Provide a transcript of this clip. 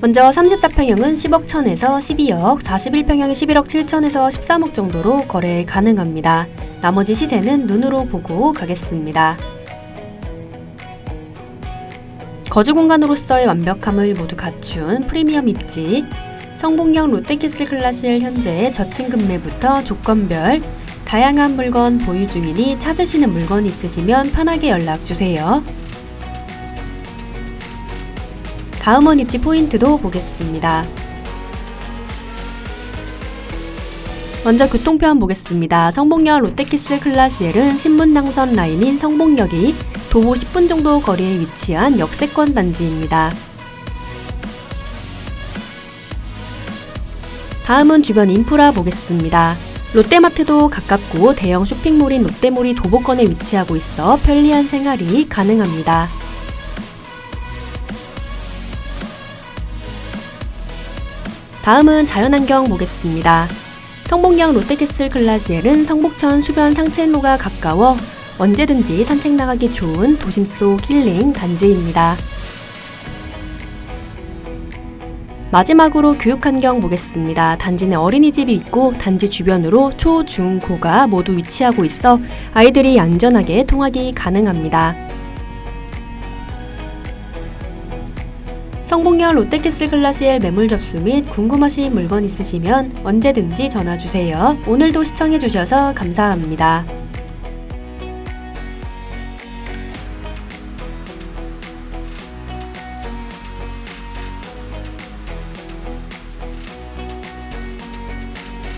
먼저 34평형은 10억 천에서 12억, 41평형이 11억 7천에서 13억 정도로 거래 가능합니다. 나머지 시세는 눈으로 보고 가겠습니다. 거주 공간으로서의 완벽함을 모두 갖춘 프리미엄 입지, 성봉역 롯데캐슬 클라시엘 현재 저층 금매부터 조건별 다양한 물건 보유 중이니 찾으시는 물건이 있으시면 편하게 연락 주세요. 다음은 입지 포인트도 보겠습니다. 먼저 교통편 보겠습니다. 성봉역 롯데키스 클라시엘은 신분당선 라인인 성봉역이 도보 10분 정도 거리에 위치한 역세권 단지입니다. 다음은 주변 인프라 보겠습니다. 롯데마트도 가깝고 대형 쇼핑몰인 롯데몰이 도보권에 위치하고 있어 편리한 생활이 가능합니다. 다음은 자연환경 보겠습니다. 성봉역 롯데캐슬 클라시엘은 성북천 수변 상책로가 가까워 언제든지 산책 나가기 좋은 도심 속 힐링 단지입니다. 마지막으로 교육 환경 보겠습니다. 단지 내 어린이집이 있고 단지 주변으로 초, 중, 고가 모두 위치하고 있어 아이들이 안전하게 통학이 가능합니다. 성봉역 롯데캐슬 클라시엘 매물 접수 및 궁금하신 물건 있으시면 언제든지 전화 주세요. 오늘도 시청해 주셔서 감사합니다.